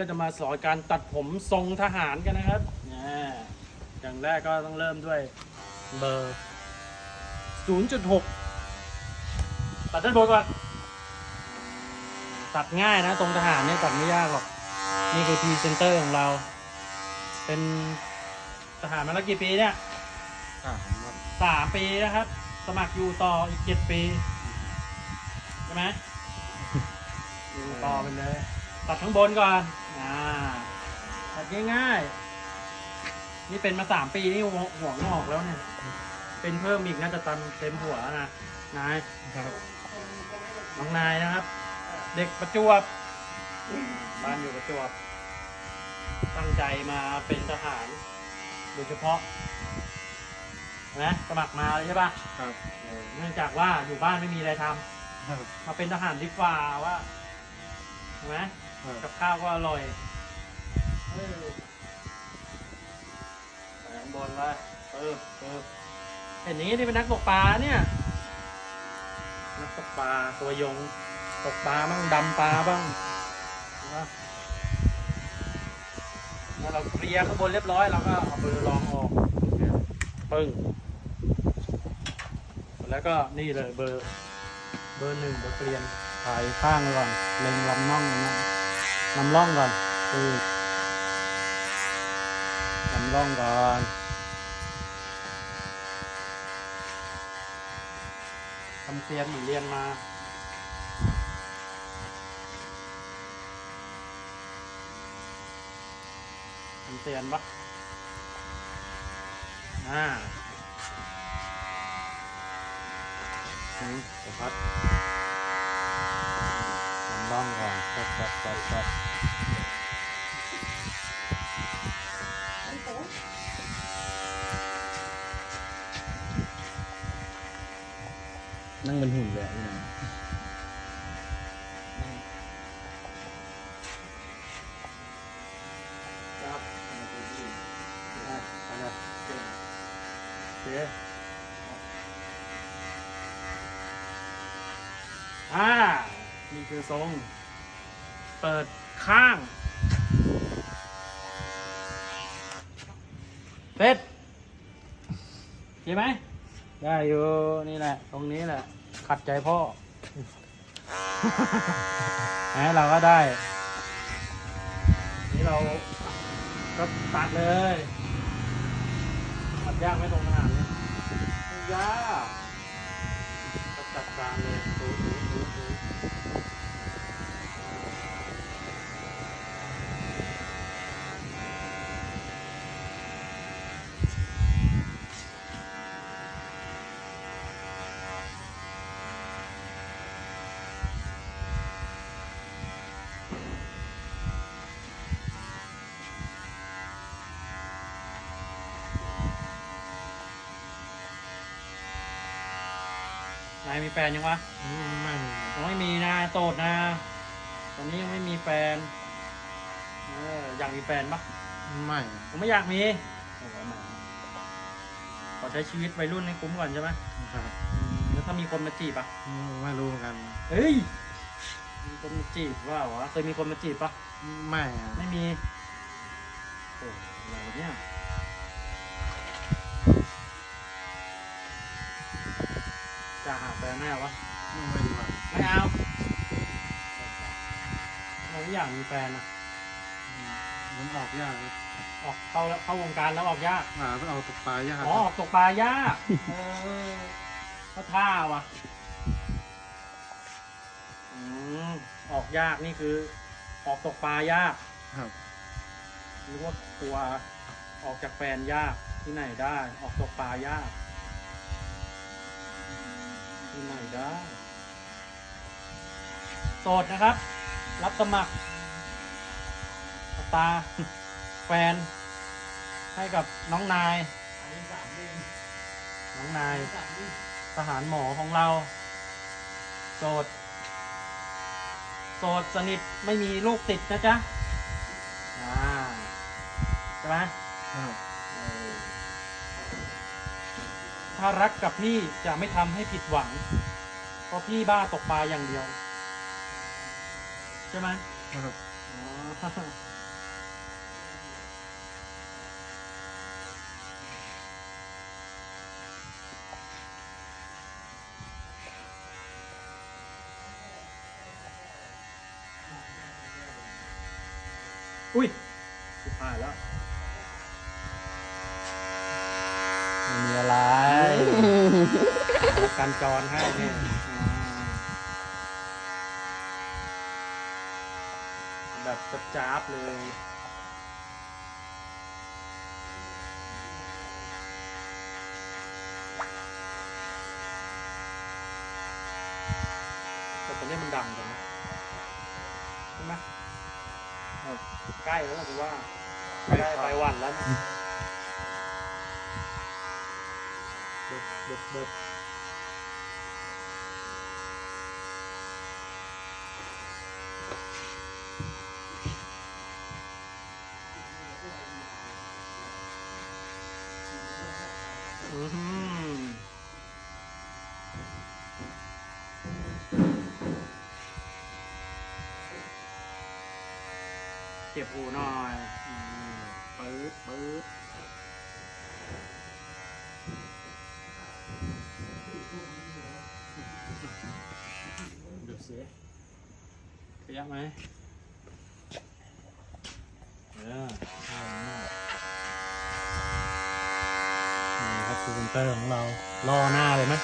ก็จะมาสอนการตัดผมทรงทหารกันนะครับอ่อย่างแรกก็ต้องเริ่มด้วยเบอร์ 0.6 ตัดด้านบนก่อน ตัดง่ายนะทรงทหารเนี่ยตัดไม่ยากหรอก นี่คือพรีเซนเตอร์ของเรา เป็นทหารมาแล้วกี่ปีเนี่ยอ่าครับสามปีนะครับ สมัครอยู่ต่ออีกเจ็ดปี ใช่ไหมอยู่ต่อไปเลย ตัดข้างบนก่อน อ่า ตัดง่ายๆ นี่เป็นมาสามปีนี่หัวหัวงอกแล้วเนี่ย เป็นเพิ่มอีกน่าจะตันเต็มหัวนะ นายครับน้องนายนะครับ เด็กประจวบ บ้านอยู่ประจวบ ตั้งใจมาเป็นทหาร โดยเฉพาะนะสมัครมาเลยใช่ปะครับเออเนื่องจากว่าอยู่บ้านไม่มีอะไรทำครับมาเป็นทหารดีกว่าว่าใช่ไหม กับข้าวก็อร่อยเออไปข้างบนว่าเออเออเห็นอย่างนี้นี่เป็นนักตกปลาเนี่ย นักตกปลาตัวยงตกปลาบ้างดำปลาบ้างนะเมื่อเราเคลียร์ข้างบนเรียบร้อยเราก็เอาเบอร์รองออกปึ้งแล้วก็นี่เลยเบอร์ เบอร์หนึ่งเบอร์เกลียนถ่ายข้างก่อนเล็งลำน่องนะ ลำล่องก่อนคือลำล่องก่อนทำเซียนเหมือนเรียนมาทำเซียนปะอ่าหนึ่งสะพัด องก่อนปัดปัดปัดปัดนั่งเป็นหุ่นเลยอะพี่ห นี่คือทรง เปิดข้างเสร็จเห็นไหม ได้อยู่นี่แหละ ตรงนี้แหละ ขัดใจพ่อ แหมเราก็ได้ นี่เราก็ตัดเลยตัดยากไหมตรงขนาดนี้ยากจัดการเลยายมีแฟนยังวะอืมไม่ยังไม่มีนะโสดนะ ตอนนี้ยังไม่มีแฟน เอออยากมีแฟนปะไม่ ผมไม่อยากมีโอ้โหแหมขอใช้ชีวิตวัยรุ่นให้คุ้มก่อนใช่ไหมครับแล้วถ้ามีคนมาจีบอะอืมไม่รู้เหมือนกัน เฮ้ยมีคนมาจีบว่าวะเคยมีคนมาจีบปะไม่อะไม่มีโอ้อะไรวะเนี่ยจะหาแฟนแน่วะ ไม่รู้อะไม่เอาเราไม่อยากมีแฟนอะอืมมันออกยากนะออกเข้าแล้วเข้าวงการแล้วออกยากอ่ามันออกตกปลายากอ๋อออกตกปลายากเออเขาท่าว่ะอืมออกยากนี่คือ ออกตกปลายากครับหรือว่ากลัวออกจากแฟนยากที่ไหนได้ ออกตกปลายาก ที่ไหนได้ โสดนะครับ รับสมัครสตาร์แฟน ให้กับน้องนาย น้องนายทหารหมอของเรา โสด โสดสนิทไม่มีลูกติดนะจ๊ะ อ่า ใช่ไหม ถ้ารักกับพี่จะไม่ทำให้ผิดหวัง เพราะพี่บ้าตกปลาอย่างเดียว ใช่ไหมครับอ๋ออุ้ยสุดท้ายแล้ว ม่มีอะไรแล้วกันจรให้เนี่ยอ่าแบบจ้าบๆเลยแต่ตอนนี้มันดังจังนะใช่ไหมเออใกล้แล้วนะกูว่าใกล้ไปหวันแล้วนะ เด็ดเด็ดเด็ดอือหือเก็บหูหน่อย ปื๊ดปื๊ด ขยับไหมเออนี่ครับคูเซนเตอร์ของเราล่อหน้าเลยไหม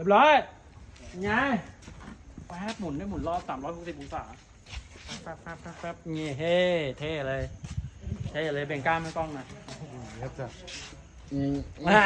รียบร้อยยังไงแป๊บหมุนได้หมุนรอบสามร้อยหกสิบองศาแป๊บแป๊บแป๊บแป๊บนี่เฮ้เท่เลย เท่เลยเบ่งกล้ามให้กล้องหน่อยเย็บจ้ะ อ่า